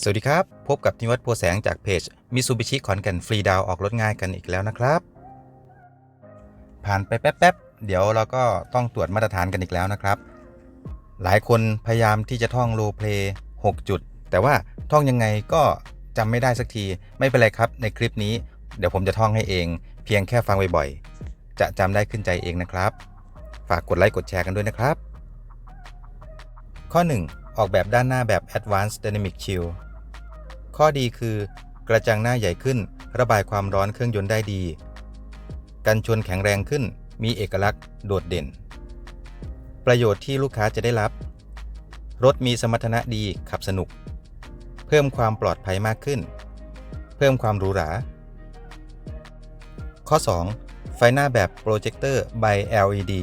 สวัสดีครับ พบกับนิวัฒน์โพแสงจากเพจมิซูบิชิขอนแก่นฟรีดาวออกรถง่ายกันอีกแล้วนะครับ ผ่านไปแป๊บๆ เดี๋ยวเราก็ต้องตรวจมาตรฐานกันอีกแล้วนะครับ หลายคนพยายามที่จะท่องโลเพลย์6จุด แต่ว่าท่องยังไงก็จำไม่ได้สักทีไม่เป็นไรครับ ในคลิปนี้ เดี๋ยวผมจะท่องให้เอง เพียงแค่ฟังบ่อยๆจะจำได้ขึ้นใจเองนะครับ ฝากกดไลค์กดแชร์กันด้วยนะครับ ข้อ 1 ออกแบบด้านหน้าแบบ Advanced Dynamic Chill ข้อดีคือกระจังหน้าใหญ่ขึ้น ระบายความร้อนเครื่องยนต์ได้ดี กันชนแข็งแรงขึ้น มีเอกลักษณ์โดดเด่น ประโยชน์ที่ลูกค้าจะได้รับ รถมีสมรรถนะดีขับสนุก เพิ่มความปลอดภัยมากขึ้น เพิ่มความหรูหรา ข้อ 2 ไฟหน้าแบบโปรเจคเตอร์ by LED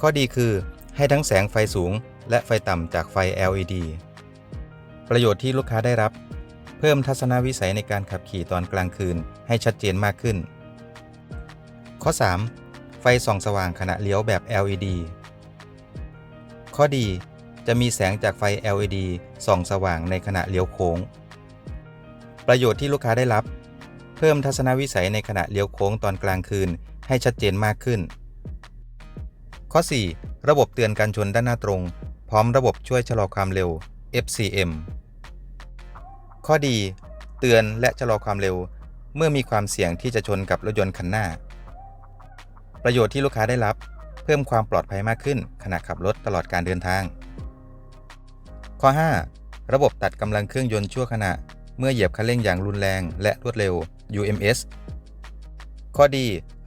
ข้อดีคือให้ทั้งแสงไฟสูง และไฟต่ำจากไฟ LED ประโยชน์ที่ลูกค้าได้รับ เพิ่มทัศนวิสัยในการขับขี่ตอนกลางคืนให้ชัดเจนมากขึ้น ข้อ 3. ไฟส่องสว่างขณะเลี้ยวแบบ LED ข้อดีจะมีแสงจากไฟ LED ส่องสว่างในขณะเลี้ยวโค้ง ประโยชน์ที่ลูกค้าได้รับ เพิ่มทัศนวิสัยในขณะเลี้ยวโค้งตอนกลางคืนให้ชัดเจนมากขึ้น ข้อ 4. ระบบเตือนการชนด้านหน้าตรง พร้อมระบบช่วยชะลอความเร็ว FCM ข้อดี เตือนและชะลอความเร็ว เมื่อมีความเสี่ยงที่จะชนกับรถยนต์คันหน้า ประโยชน์ที่ลูกค้าได้รับ เพิ่มความปลอดภัยมากขึ้นขณะขับรถตลอดการเดินทาง ข้อ 5 ระบบตัดกำลังเครื่องยนต์ชั่วขณะ เมื่อเหยียบคันเร่งอย่างรุนแรงและรวดเร็ว UMS ข้อดี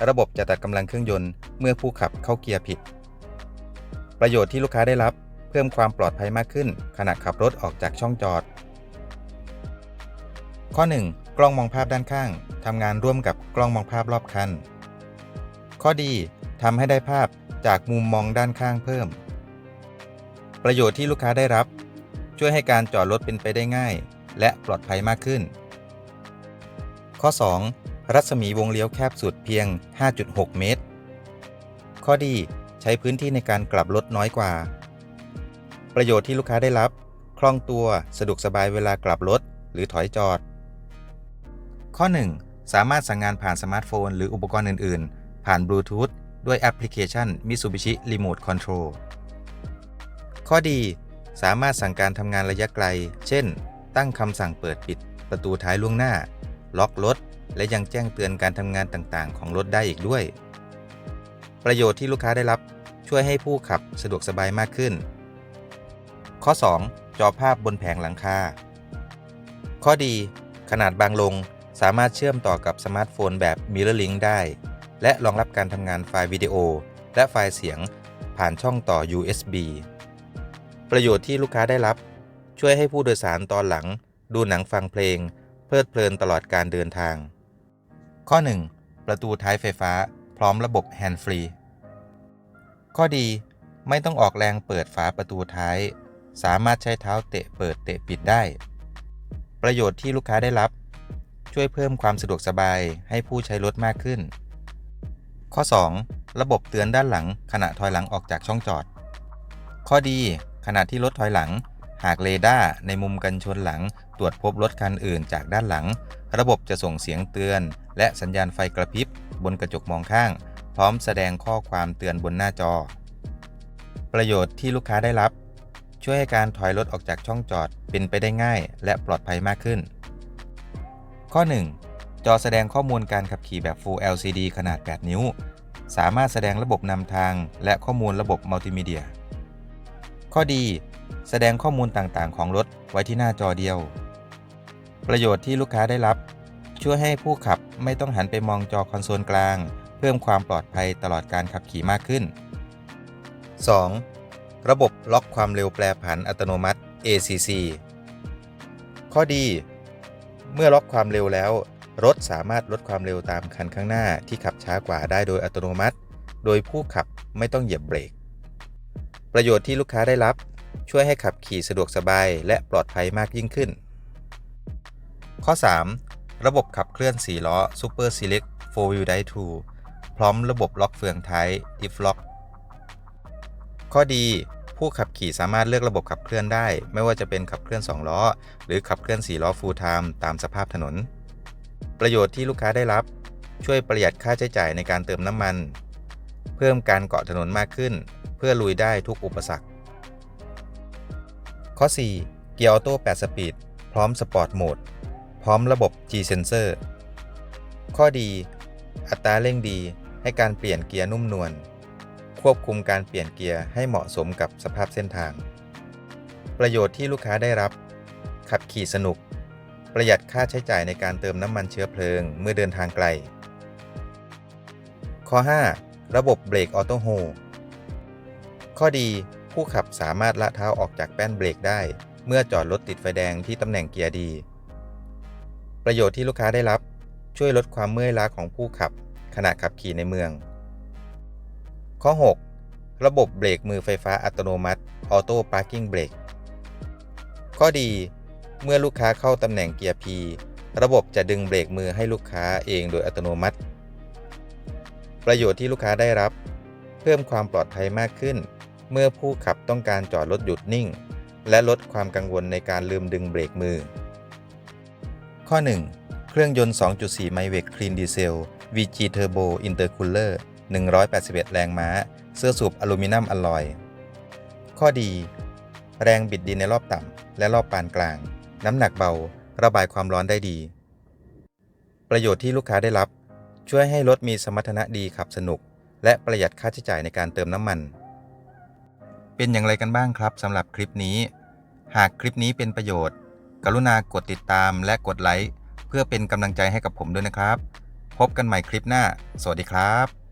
ระบบจะตัดกำลังเครื่องยนต์เมื่อผู้ขับเข้าเกียร์ผิด ประโยชน์ที่ลูกค้าได้รับ เพิ่มความปลอดภัยมากขึ้น ขณะขับรถออกจากช่องจอด ข้อ 1 กล้องมองภาพด้านข้างทำงานร่วมกับกล้องมองภาพรอบคัน ข้อดีทำให้ได้ภาพจากมุมมองด้านข้างเพิ่ม ประโยชน์ที่ลูกค้าได้รับ ช่วยให้การจอดรถเป็นไปได้ง่าย และปลอดภัยมากขึ้น ข้อ 2 รัศมีวงเลี้ยวแคบสุดเพียง 5.6 เมตร ข้อดีใช้พื้นที่ในการกลับรถน้อยกว่า ประโยชน์ที่ลูกค้าได้รับ คล่องตัวสะดวกสบายเวลากลับรถ หรือถอยจอด ข้อ 1 สามารถสั่งงานผ่านสมาร์ทโฟน หรืออุปกรณ์อื่น ๆ ผ่านบลูทูธด้วยแอปพลิเคชัน Mitsubishi Remote Control ข้อดี สามารถสั่งการทำงานระยะไกล เช่น ตั้งคำสั่งเปิดปิด ประตูท้ายล่วงหน้า ล็อกรถ และยังแจ้งเตือนการทำงานต่างๆ ของรถได้อีกด้วย ประโยชน์ที่ลูกค้าได้รับช่วยให้ผู้ขับสะดวกสบายมากขึ้น ข้อ 2 จอภาพบนแผงหลังคา ข้อดี ขนาดบางลงสามารถเชื่อมต่อกับสมาร์ทโฟนแบบ Mirrorlink ได้ และรองรับการทำงานไฟล์วิดีโอ และไฟล์เสียงผ่านช่องต่อ USB ประโยชน์ที่ลูกค้าได้รับ ช่วยให้ผู้โดยสารตอนหลัง ดูหนังฟังเพลง เพลิดเพลินตลอดการเดินทาง ข้อ 1 ประตูท้ายไฟฟ้า พร้อมระบบแฮนด์ฟรี ข้อดี ไม่ต้องออกแรงเปิดฝาประตูท้าย สามารถใช้เท้าเตะเปิดเตะปิดได้ ประโยชน์ที่ลูกค้าได้รับ ช่วยเพิ่มความสะดวกสบายให้ผู้ใช้รถมากขึ้น ข้อ 2 ระบบเตือนด้านหลังขณะถอยหลังออกจากช่องจอด ข้อดีขณะที่รถถอยหลัง หากเรดาร์ในมุมกันชนหลัง ตรวจพบรถคันอื่นจากด้านหลัง ระบบจะส่งเสียงเตือน และสัญญาณไฟกระพริบ บนกระจกมองข้าง พร้อมแสดงข้อความเตือนบนหน้าจอ ประโยชน์ที่ลูกค้าได้รับ ช่วยให้การถอยรถออกจากช่องจอดเป็นไปได้ง่าย และปลอดภัยมากขึ้น ข้อ 1 จอแสดงข้อมูลการขับขี่แบบ Full LCD ขนาด 8 นิ้ว สามารถแสดงระบบนำทาง และข้อมูลระบบมัลติมีเดีย ข้อดี แสดงข้อมูลต่างๆ ของรถไว้ที่หน้าจอเดียว ประโยชน์ที่ลูกค้าได้รับ ช่วยให้ผู้ขับไม่ต้องหันไปมองจอคอนโซลกลาง เพิ่มความปลอดภัยตลอดการขับขี่มากขึ้น 2. ระบบล็อกความเร็วแปรผันอัตโนมัติ ACC ข้อดี เมื่อล็อกความเร็วแล้ว รถสามารถลดความเร็วตามคันข้างหน้าที่ขับช้ากว่าได้โดยอัตโนมัติ โดยผู้ขับไม่ต้องเหยียบเบรก ประโยชน์ที่ลูกค้าได้รับ ช่วยให้ขับขี่สะดวกสบายและปลอดภัยมากยิ่งขึ้น ข้อ 3 ระบบขับเคลื่อน 4 ล้อ Super Select 4 Wheel Drive 2พร้อมระบบล็อกเฟืองท้าย Diff Lock ข้อดี ผู้ขับขี่สามารถเลือกระบบขับเคลื่อนได้ ไม่ว่าจะเป็นขับเคลื่อน 2 ล้อ หรือขับเคลื่อน 4 ล้อ full time ตามสภาพถนน ประโยชน์ที่ลูกค้าได้รับ ช่วยประหยัดค่าใช้จ่ายในการเติมน้ำมัน เพิ่มการเกาะถนนมากขึ้น เพื่อลุยได้ทุกอุปสรรค ข้อ 4 เกียร์ออโต้ 8 สปีด พร้อมสปอร์ตโหมด พร้อมระบบ G Sensor ข้อดี อัตราเร่งดี ให้การเปลี่ยนเกียร์นุ่มนวล ควบคุมการเปลี่ยนเกียร์ให้เหมาะสมกับสภาพเส้นทาง ประโยชน์ที่ลูกค้าได้รับ ขับขี่สนุก ประหยัดค่าใช้จ่ายในการเติมน้ำมันเชื้อเพลิงเมื่อเดินทางไกล ข้อ 5 ระบบเบรกออโต้โฮข้อดีผู้ขับสามารถละเท้าออกจากแป้นเบรกได้ เมื่อจอดรถติดไฟแดงที่ตำแหน่งเกียร์ดี ประโยชน์ที่ลูกค้าได้รับ ช่วยลดความเมื่อยล้าของผู้ขับขณะขับขี่ในเมือง ข้อ 6 ระบบเบรกมือไฟฟ้าอัตโนมัติ Auto Parking Brake ข้อดี เมื่อลูกค้าเข้าตำแหน่งเกียร์ P ระบบจะดึงเบรกมือให้ลูกค้าเองโดยอัตโนมัติ ประโยชน์ที่ลูกค้าได้รับ เพิ่มความปลอดภัยมากขึ้น เมื่อผู้ขับต้องการจอดรถหยุดนิ่ง และลดความกังวลในการลืมดึงเบรกมือ ข้อ 1 เครื่องยนต์ 2.4 ไมเวกคลีนดีเซล VG Turbo Intercooler 181 แรงม้า เสื้อสูบอลูมิเนียมอลลอย ข้อดี แรงบิดดินในรอบต่ำและรอบปานกลาง น้ำหนักเบา ระบายความร้อนได้ดี ประโยชน์ที่ลูกค้าได้รับ ช่วยให้รถมีสมรรถนะดีขับสนุก และประหยัดค่าใช้จ่ายในการเติมน้ำมัน เป็นอย่างไรกันบ้างครับสำหรับคลิปนี้ หากคลิปนี้เป็นประโยชน์ กรุณากดติดตามและกดไลค์เพื่อเป็นกำลังใจให้กับผมด้วยนะครับ พบกันใหม่คลิปหน้า สวัสดีครับ